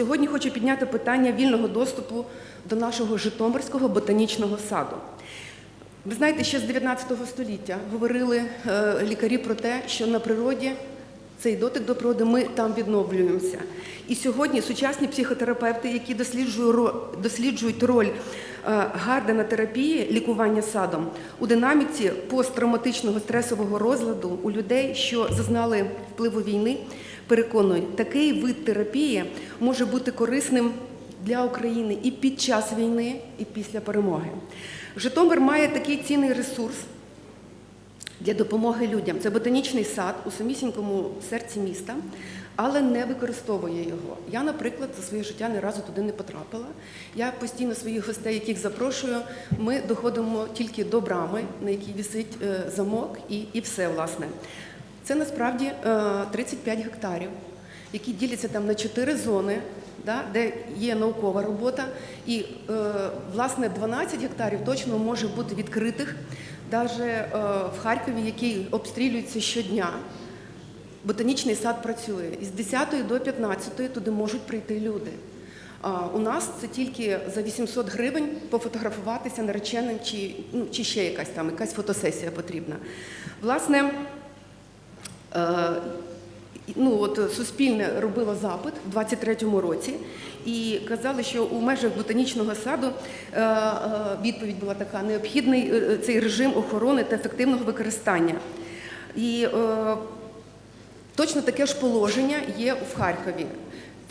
сьогодні хочу підняти питання вільного доступу до нашого Житомирського ботанічного саду. Ви знаєте, ще з 19 століття говорили е, лікарі про те, що на природі цей дотик до природи ми там відновлюємося. І сьогодні сучасні психотерапевти, які досліджують, роль е, Гардена терапії лікування садом у динаміці посттравматичного стресового розладу у людей, що зазнали впливу війни, переконують, такий вид терапії може бути корисним для України і під час війни, і після перемоги. Житомир має такий цінний ресурс для допомоги людям. Це ботанічний сад у самісінькому серці міста, але не використовує його. Я, наприклад, за своє життя ні разу туди не потрапила. Я постійно своїх гостей, яких запрошую, ми доходимо тільки до брами, на якій висить е, замок, і, і все, власне. Це насправді е, 35 гектарів, які діляться там на 4 зони, де є наукова робота. І, е, власне, 12 гектарів точно може бути відкритих, навіть е, в Харкові, який обстрілюється щодня. Ботанічний сад працює. Із 10 до 15 туди можуть прийти люди. У нас це тільки за 800 гривень пофотографуватися нареченим чи, ну, чи ще якась там якась фотосесія потрібна. Власне, е, ну, от, суспільне робило запит в 23-му році і казали, що у межах ботанічного саду е, е, відповідь була така: необхідний е, цей режим охорони та ефективного використання. І е, Точно таке ж положення є в Харкові.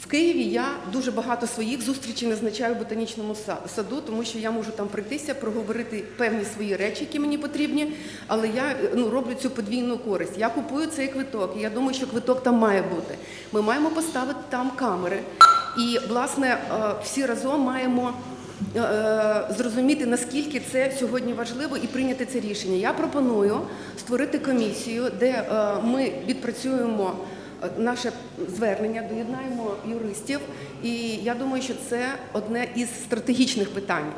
В Києві я дуже багато своїх зустрічей назначаю в ботанічному са- саду, тому що я можу там прийтися, проговорити певні свої речі, які мені потрібні, але я ну, роблю цю подвійну користь. Я купую цей квиток, і я думаю, що квиток там має бути. Ми маємо поставити там камери. І, власне, е, всі разом маємо е, е, зрозуміти, наскільки це сьогодні важливо, і прийняти це рішення. Я пропоную створити комісію, де ми відпрацюємо наше звернення, доєднаємо юристів. І я думаю, що це одне із стратегічних питань.